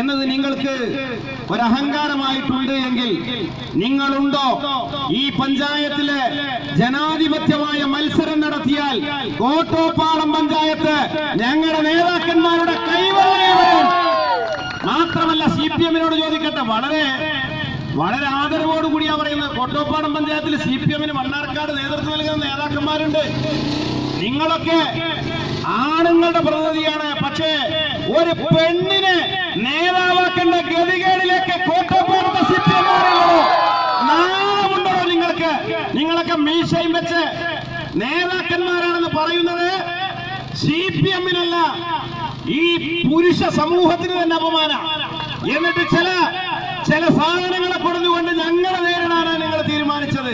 എന്നത് നിങ്ങൾക്ക് ഒരഹങ്കാരമായിട്ടുണ്ട് എങ്കിൽ നിങ്ങളുണ്ടോ? ഈ പഞ്ചായത്തിലെ ജനാധിപത്യമായ മത്സരം നടത്തിയാൽ കോട്ടോപ്പാളം പഞ്ചായത്ത് ഞങ്ങളുടെ നേതാക്കന്മാരുടെ കൈവറിയും മാത്രമല്ല സി പി എമ്മിനോട് ചോദിക്കട്ടെ വളരെ വളരെ ആദരവോടുകൂടിയാ പറയുന്നത്. കോട്ടോപ്പാടം പഞ്ചായത്തിൽ സി പി എമ്മിന് മണ്ണാർക്കാട് നേതൃത്വം നൽകുന്ന നേതാക്കന്മാരുണ്ട്. നിങ്ങളൊക്കെ ആണുങ്ങളുടെ പ്രതിനിധിയാണ്. പക്ഷേ ഒരു പെണ്ണിനെ നേതാവാക്കേണ്ട ഗതികേടിലേക്ക് കോട്ടോപ്പാടത്തെ സി പി എം നിങ്ങൾക്ക്? നിങ്ങളൊക്കെ മീശയും വെച്ച് നേതാക്കന്മാരാണെന്ന് പറയുന്നത് സി പി എമ്മിനല്ല ഈ പുരുഷ സമൂഹത്തിന് തന്നെ അപമാന. എന്നിട്ട് ചില ചില സാധനങ്ങളെ കൊടുത്തുകൊണ്ട് ഞങ്ങളെ നേരിടാനാണ് നിങ്ങൾ തീരുമാനിച്ചത്.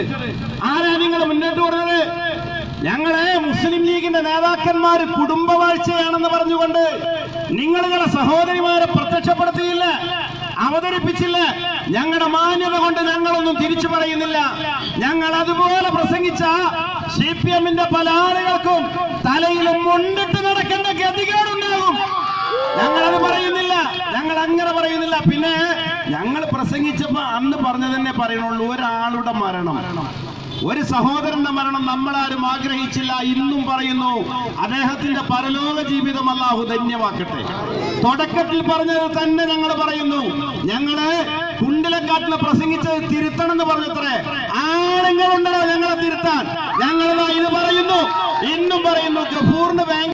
ആരാ നിങ്ങൾ മുന്നോട്ട് കൊടുത്തത് ഞങ്ങളെ മുസ്ലിം ലീഗിന്റെ നേതാക്കന്മാർ കുടുംബവാഴ്ചയാണെന്ന് പറഞ്ഞുകൊണ്ട് നിങ്ങളുടെ സഹോദരിമാരെ പ്രത്യക്ഷപ്പെടുത്തിയില്ല അവതരിപ്പിച്ചില്ല. ഞങ്ങളുടെ മാന്യത കൊണ്ട് ഞങ്ങളൊന്നും തിരിച്ചു പറയുന്നില്ല. ഞങ്ങൾ അതുപോലെ പ്രസംഗിച്ച സി പി എമ്മിന്റെ പല ആളുകൾക്കും തലയിലും മുണ്ടിട്ട് നടക്കുന്ന ഗതികേടുണ്ടാകും. ഞങ്ങളത് പറയുന്നില്ല ഞങ്ങൾ അങ്ങനെ പറയുന്നില്ല. പിന്നെ ഞങ്ങൾ പ്രസംഗിച്ചപ്പോ അന്ന് പറഞ്ഞു തന്നെ പറയുന്നുള്ളൂ ഒരാളുടെ മരണം. ഒരു സഹോദരന്റെ മരണം നമ്മളാരും ആഗ്രഹിച്ചില്ല ഇന്നും പറയുന്നു അദ്ദേഹത്തിന്റെ പരലോക ജീവിതം അല്ലാഹു ധന്യമാക്കട്ടെ. തുടക്കത്തിൽ പറഞ്ഞത് തന്നെ ഞങ്ങൾ പറയുന്നു ഞങ്ങൾ കുണ്ടിലക്കാട്ടിൽ പ്രസംഗിച്ചത് തിരുത്തണം എന്ന് പറഞ്ഞത്രേ. ആണുങ്ങളുണ്ടോ ഞങ്ങളെ തിരുത്താൻ. ഞങ്ങൾ ഇത് പറയുന്നു ഇന്നും പറയുന്നു ഗഫൂറിന് ബാങ്ക്